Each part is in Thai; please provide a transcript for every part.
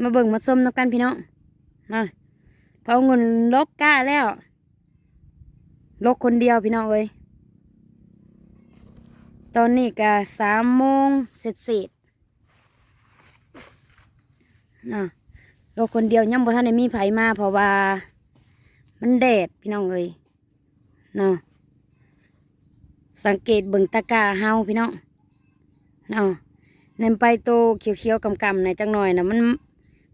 มาเบิ่งมาส้มน้ำกันพี่น้องมาพอเงินลกก้าแล้วลกคนเดียวพี่น้องเอ้ยตอนนี้ก็สามโมงเสร็จเสร็จอะลกคนเดียวยังบ่ทันได้มีไผมาเพราะว่า มันแดดพี่น้องเอ้ยเนาะสังเกตเบิ่งตะกาเฮาพี่น้องเนาะเนมไปโตเขียวๆกำๆในจังหน่อยนะมัน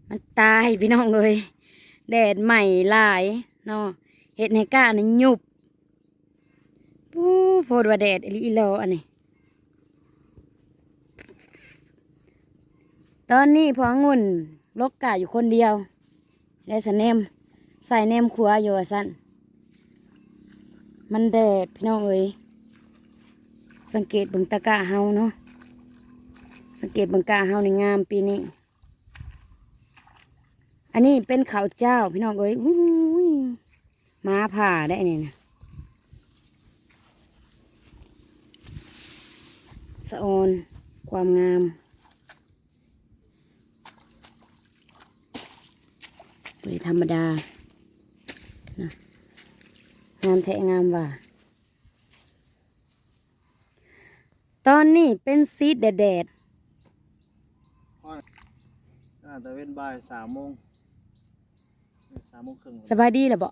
มันตายพี่น้องเอ้ยแดดใหม่หลายเนาะเห็ดให้ก้านี่ยุบปู้โพดว่าแดดอหลิโลอันนี้ ตอนนี้พองุ่นลกกาอยู่คนเดียวได้สเนมใส่เนมขัวอยู่สั้นมันแดดพี่น้องเอ้ยสังเกตบิ่งตะกร้าเฮาเนาะสังเกตบิ่งกาเฮาในงามปีนี้ อันนี้เป็นข้าวเจ้าพี่น้องเอ้ยอุ้มาผ่าได้เนี่ยนะสะออนความงามบริธรรมดานะงามแท้งามว่าตอนนี้เป็นซีดแดดอ่าแต่เว้นบ่ายสามโมง สามโมงครึ่งๆสบายดีเหรอบ่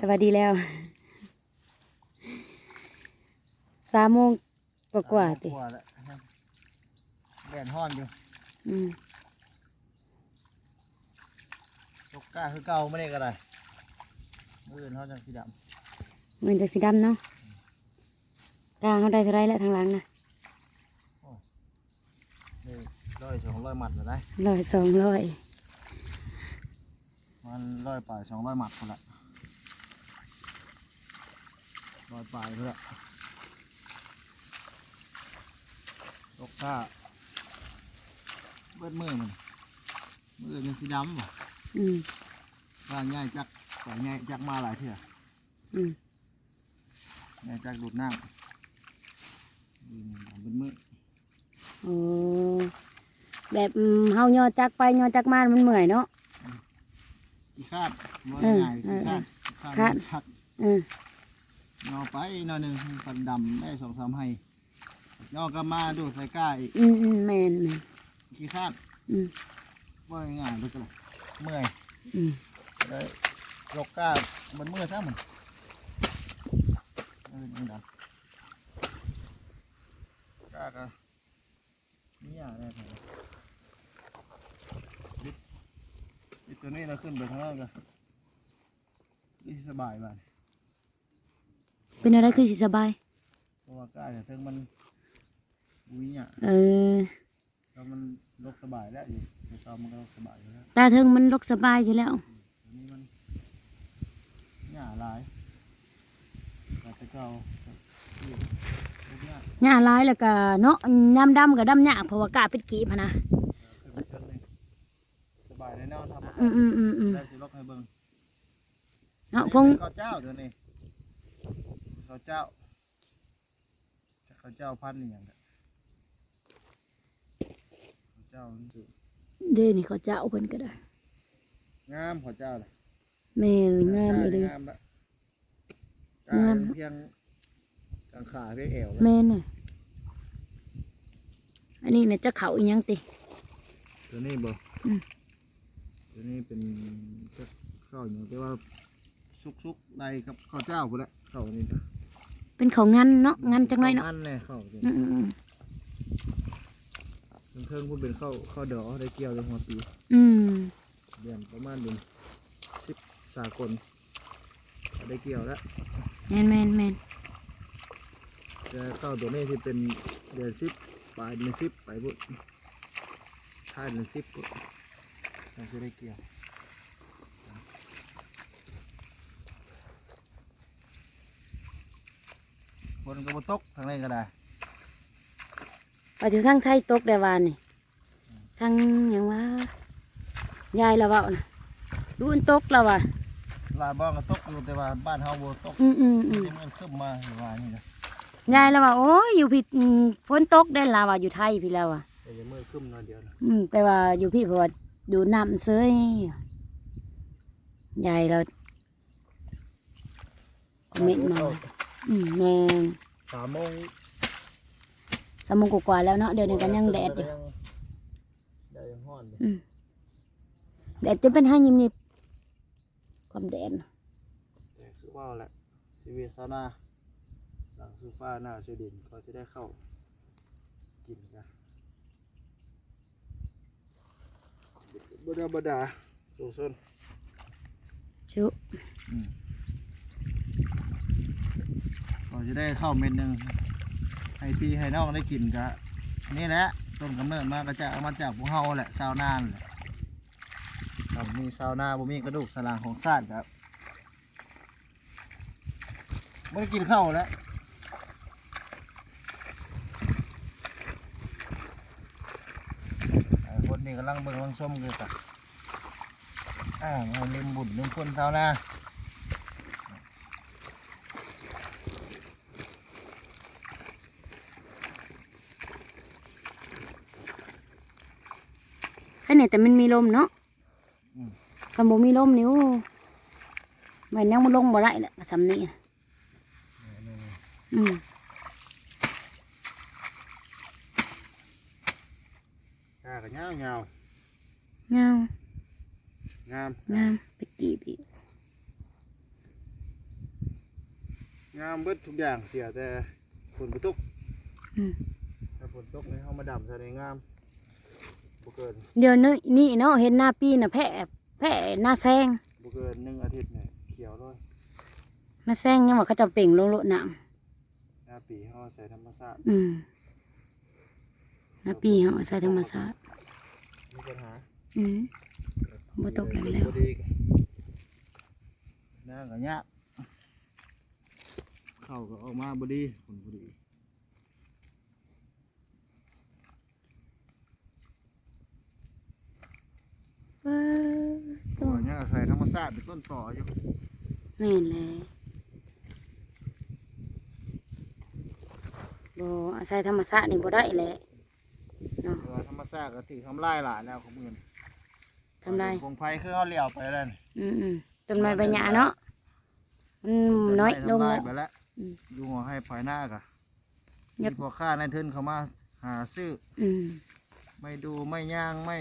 สวัสดีแล้วสวัสดีแล้วสามโมงกว่าๆติกว่าแล้วแดดฮ้อนอยู่อืมตกกล้าคือเก่าไม่ได้ก็ได้มืออื่นเขาจังสีดเหมือนจะสีดำเนาะกลางเขาได้เท่าไรแล้วทางหลังนะำนี่ร้อยสองร้อยหมัดเลยได้ร้อยสองร้อย มันร้อยปลายสองร้อยหมัดคนละร้อยปลายเพื่อตกกล้าเบิดมือมันมืออื่นยังสีดำบ่อืมร่างง่ายจักสายง่ายจักมาหลายเถื่ออืมง่ายจักดูดน้ำอืมเป็นมือโอ้แบบอืมเฮาย่อจักไปย่อจักมามันเมื่อยเนาะ ขี้คาดว่าเออง่ายเอขี้อคาดคาดคักอืมงอไปหน่อยหนึ่งฟันดำได้สองสามให้งอก็มาดูดใส่ก้าอีกอืมอืมแมนแมนขี้คาดอืมว่าง่ายๆเลยก็เลยเมื่อยอืมเลยยกก้ามันเมื่อยซะมันเออนี่นะก้าก็นี่อย่างนี้ครับลิดลิด ตัวนี้เราขึ้นไปข้างล่างกันนี่สบายบ้านเป็นอะไรคือสิสบายเพราะว่าก้าเนี่ยถึงมันอุ้ยเนี่ยเออแล้วมันลกสบายแล้วอยู่ในซอมมันก็ลกสบายอยู่แล้วตาเทิงมันลกสบายอยู่แล้วอันนี้มันหญ้าหลายแต่ตะเกาครับอยู่ลูกหญ้าหญ้าหลายแล้วก็เนาะยามดำกับดำหญ้าเพราะว่ากาเป็นกีบหั้นนะขึ้นไปจนนี่ส บายแน่นอนครับอืมอืมอืมอืมได้สิลกให้เบิ่งเนาะพงข้าวเจ้าเดี๋ยวนี้ข้าวเจ้าข้าวเจ้าพันธุ์นี่อย่างเงี้ยข้าวเจ้านี่สิเด้นี่เขาเจ้าเพิ่นก็ได้งามข้าวเจ้าเลยแม่นงามเลยงามละงามเพียงกางขาเพียงเอวเลยแม่นน่ะอันนี้น่ะจะเขาอีหยังติตัวนี้บ่อืม ตัวนี้เป็นจะข้าวอย่างที่ว่าซุกๆในกับข้าวเจ้าพุ่นแหละข้าวนี่จ้ะเป็นเขางันเนาะงันจังหน่อยเนาะข้าวงันเลยข้าวอืมอืมอืมเพิ่งพุ่นเป็นข้าวข้าวดอกได้เกี่ยวในหัวปีอืมเดือนประมาณเดือนสิบสากลได้เกี่ยวแล้วแม่นแม่นแม่นแต่ข้าวตัวนี้ที่เป็นเดือนสิบปลายเดือนสิบไปพุ่นท้ายเดือนสิบพุ่น เราจะได้เกี่ยวบนกระบตกทางไหนก็ได้ไปถึงทางไทยตกได้วานนี่ทางหยังว่ายายละเว้าน่ะดูมันตกแล้วว่ะลาบ้องก็ตกอยู่แต่ว่าบ้านเฮาบ่ตกอืมอืมอืมมันขึ้นมาอยู่ว่านี่นะยายละว่าโอ้ยอยู่ผิดอืมฝนตกได้ละว่าอยู่ไทยพี่แล้วว่ะแต่จะมืดขึ้นน่อยเดียวอืมแต่ว่าอยู่พี่เพราะว่า ดูน้ำเซยใหญ่เราคอมเมนต์มาอืมแม่งสามโมงสามโมงกว่าๆแล้วเนาะเดี๋ยวนี้ก็ยังแดดอยู่แดดยังห้อนอยู่อืมแดดจะเป็นห้ายิมนี่ความแดดน่ะแต่คือว่าแหละชีวิตซาวนาหลังซูฟ้าหน้าเสดินก็จะได้เข้ากินกัน บดาบดาสูงส้นชุก็จะได้เข้าเม็ดหนึ่งให้พี่ให้น้องได้กินกะนี่แหละต้นกำเนิดมาก็จะเอามาจากพวกเฮาแหละซาวนานแหละครับมีซาวนาบ่มีกระดูกสันหลังของซาดครับไม่ได้กินข้าวแล้วไอ้คนนี้ กำลังเบิ่งกำลังชมอยู่กับอ่ามาเล่มบุญเล่มคนซาวนาแค่ไหนแต่มันมีลมเนาะอืมคำบ่มีลมนิ้วมันยังมันลงบ่ได้แหละสำนี้น่ะอืม กากันยาวยาว เงางามงามไปจีบอีก งามเบิดทุกอย่างเสียแต่ฝนบ่ตกอืม ถ้าฝนตกนี่เฮามาดำซะได้งามบ่เกินเดี๋ยวนี้นี่เนาะเห็นหน้าปีน่ะแพะแพะหน้าแซงบ่เกินหนึ่งอาทิตย์เนี่ยเขียวเลยหน้าแซงยังว่าเขาจะเปล่งลงโลดน้หน้าปีเฮาใส่ธรรมชาติำอืมหน้าปีเขาใส่ธรรมชาติมีปัญหาอืม บ่ตกแล้วแล้วบ่ดีก็น้าก็ยากเข้าก็ออกมาบ่ดีผลบ่ดีเออเพราะว่ายังอาศัยธรรมชาติเป็นต้นต่ออยู่แม่นเลยบ่อาศัยธรรมชาตินี่บ่ได้แหละเนาะแต่ว่าธรรมชาติก็ถือทำลายหลายแล้วของมื้อนี้ ทำไรคงไผคือเฮาเลี้ยวไปแล้วนี่อืมอืมต้นไม้ใบหญ้าเนาะมันน้อยลงทำลาแล้ว ไปแล้วอืม อยู่หัวให้ภายหน้ากะมีพวกข้าในทุนเขามาหาซื้อ อืมไม่ดูไม่ย่างไม่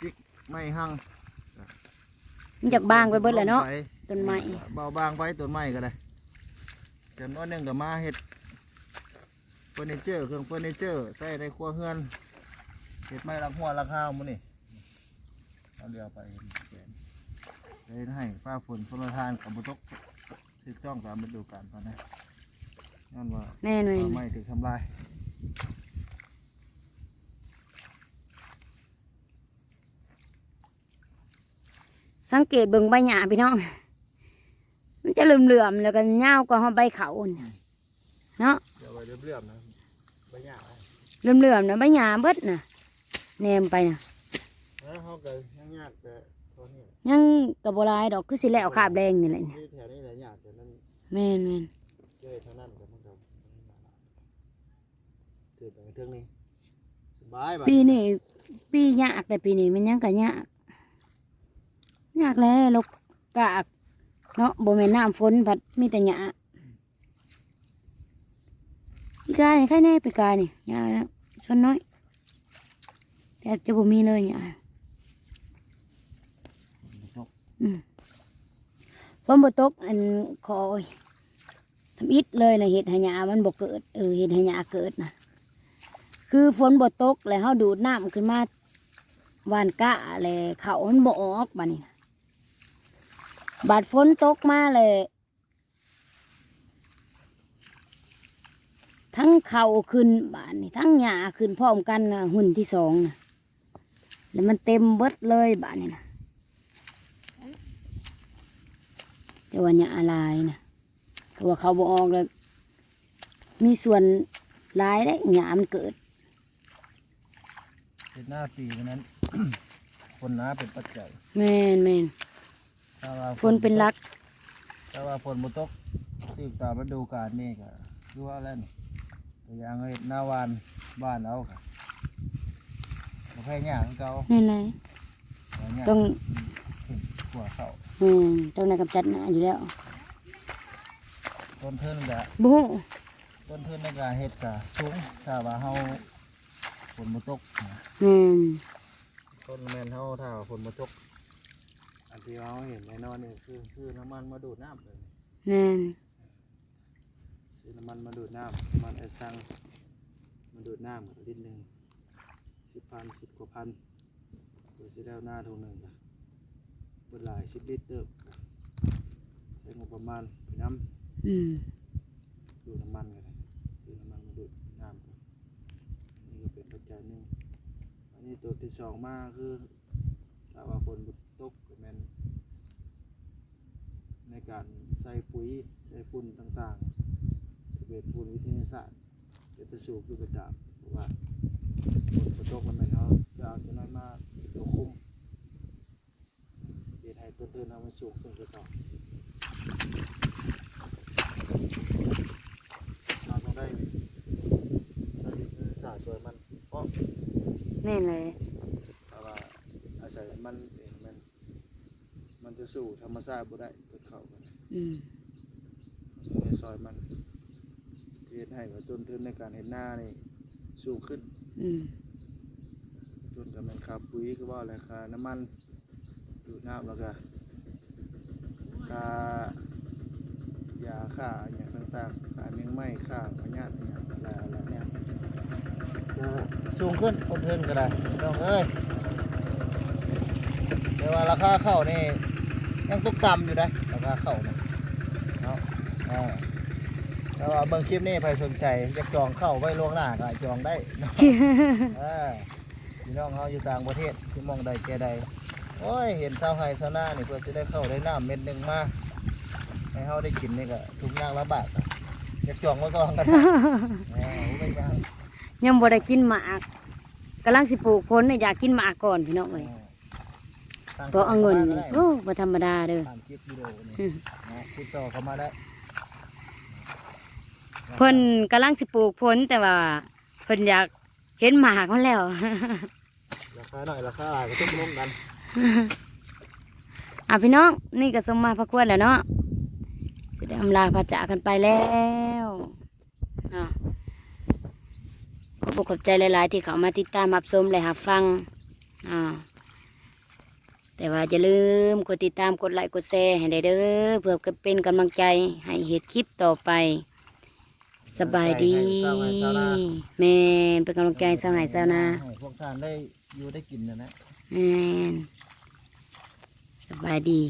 จิกไม่หั่งมันจากบางไปเบิดแล้วเนาะต้นไม้เบาบางไปต้นไม้ก็ได้จำนวนหนึ่งก็มาเห็ดเฟอร์นิเจอร์เครื่องเฟอร์นิเจอร์ใส่ในครัวเฮือนเห็ดไม้รักหัวรักห้าวมื้อนี่ เอาเรือไปเห็นแกนเลยให้ฟ้าฝนฝนประทานกับบุตกติดจ้องตามฤดูกาลตอนนี้นั่นว่าแม่นแม่นป่าไม้ถูกทำลายสังเกตเบิ่งใบหญ้าพี่น้อง มันจะเหลื่อมๆแล้วก็ยาวกว่าหอใบเขาน่ะเนาะเดี๋ยวไปเรียบๆนะใบหญ้าเหลื่อมๆนะใบหญ้าเบิดน่ะแนมไปน่ะ แล้วเขาก็ยังยากแต่ตัวนี้ยังกระโบหลายดอกคือสิแล้วคาบแดงนี่แหละเนี่ยที่แถวนี้แหละยากแต่นั้นแม่นแม่นเจอเท่านั้นก็มันก็ถือไปเทิงนี้สบายบ่ปีนี้ปียากแต่ปีนี้มันยังก็ยากยากแล้วลกกากเนาะบ่แม่นน้ำฝนพัดมีแต่หญ้าปีกายนี่ใครแน่ปีกายนี่หญ้าแล้วชนน้อยแทบจะบ่มีเลยหญ้า ฝนบ่ตกอันขอยทำอิดเลยนะเห็ดห้หญ้ามันบ่เกิดเออเห็ดห้หญ้าเกิดนะคือฝนบ่ตกแล้วเฮาดูดน้ำขึ้นมาวานกะแล้วเขามันบ่ออกบัดนี้นะบาดฝนตกมาเลย ทั้งเขาขึ้นบานนี่ทั้งหญ้าขึ้นพร้อมกันนะหุ่นที่สองนะแล้วมันเต็มเบิดเลยบานนี่นะ แต่ว่าเนี่ยอะไรนะเพราะว่าเขาบอออกแล้วมีส่วนหลายได้หยามนเกิดเห็ดหน้าปีนั้น คนน้าเป็นปัจจัยแม่นแม่นถ้าว่าฝนเป็นหลักถ้าว่าฝนบ่ตกที่ตามฤดูกาลนี่ก็คือว่าแล้วนี่ตัวอย่างเห็ดหน้าวานบ้านเอาค่ะแพ้หญ้าของเก่านั่นแหละแพ้หญ้าต้อง ขึ้นขัวเข้าอืมต้องในกำจัดหนาอยู่แล้วต้นทุนก็บุต้นทุนในการเฮ็ดก็สูงถ้าว่าเฮาฝนบ่ตกนะอืมต้นแม่นเฮาถ้าว่าฝนบ่ตกอันที่เฮาเห็นแน่นอนนี่คือคือน้ำมันมาดูดน้ำเลยนั่นซื้อน้ำมันมาดูดน้ำน้ำมันไอ้ซังมาดูดน้ำก็ลิตรหนึ่งสิบพันสิบกว่าพันเพื่อสิได้เอาหน้าทุงหนึ่งนะ เปิดหลายสิบลิตรเติบใช้งบประมาณไปน้อืมำดูดน้ำมันกันเลยซื้อน้ำมันมาดูดน้ำก่อนนี่ก็เป็นปัจจัยหนึ่งอันนี้ตัวที่สองมาคือถ้าว่าฝนบ่ตกก็แม่นในการใส่ปุ๋ยใส่ฝุ่นต่างๆเวทภูมิวิทยาศาสตร์เดี๋ยวจะสูบดูไปตามเพราะว่าฝนตกมันไม่เขาจะเอาตัวนั้นมาเป็นตัวคุม เดี๋ยวให้ตัวเตือนเอามาสูบขึ้นไปต่อเราต้องได้ใช้วิทยาศาสตร์ช่วยมันเพราะแม่นเลยถ้าว่าอาศัยมันเองมัน มันจะสู่ธรรมชาติบ่ได้ตัวเขากันอืมในซอยมันที่เฮ็ดให้ว่าต้นทุนในการเห็นหน้านี่สูงขึ้นอืม ต้นกับแมนคาปุ๋ยก็ว่าราคาน้ำมัน ดูดน้ำแล้วก็ค่ายาค่าอย่างต่างๆค่าเมียงไม้ค่าพยาธิอย่างอะไรอะไรเนี่ยสูงขึ้นต้นทุนก็ได้พี่น้องเอ้ยแต่ว่าราคาเข้าวนี่ยังตกต่ำอยู่นะราคาเข้าวนะเนาะอ่าแต่ว่าเบิ่งคลิปนี้ใครสนใจจะจองเข้าไว้ล่วงหน้าก็จองได้เนาะเออพี่น้องเขาอยู่ต่างประเทศที่มองใดแก่ใด โอ้ย เห็นชาวไร่ชาวนานี่เพื่อจะได้เข้าได้น้ำเม็ดหนึ่งมาให้เขาได้กินนี่ก็ทุกอย่างละบาทจะจองไว้ก่อนกันนะเออไม่ยากยังบ่ได้กินหมากกำลังสิปลูกผลน่ะอยากกินหมากก่อนพี่น้องเอ้ยเพราะเอาเงินนี่โอ้บ่ธรรมดาเด้อตามคลิปวิดีโอนี่นะติดต่อเข้ามาได้เพิ่นกำลังสิปลูกผลแต่ว่าเพิ่นอยากเห็นหมากมันแล้วราคาหน่อยราคาหลายก็ต้องลงกัน อะพี่น้องนี่ก็สมมาพระควรแล้วเนาะสิได้อำลาพระจากกันไปแล้วอะขอบอกขอบใจหลาย ๆ ที่เขามาติดตามรับชมและรับฟังอ่าแต่ว่าอย่าลืมกดติดตามกดไลค์กดแชร์ให้ได้เด้อเพื่อเป็นกำลังใจให้เห็ดคลิปต่อไป สบายดีแม่นเป็นกำลังใจให้สาวไหนสาวนาให้พวกท่านได้อยู่ได้กินนะนะ แมนสบายดี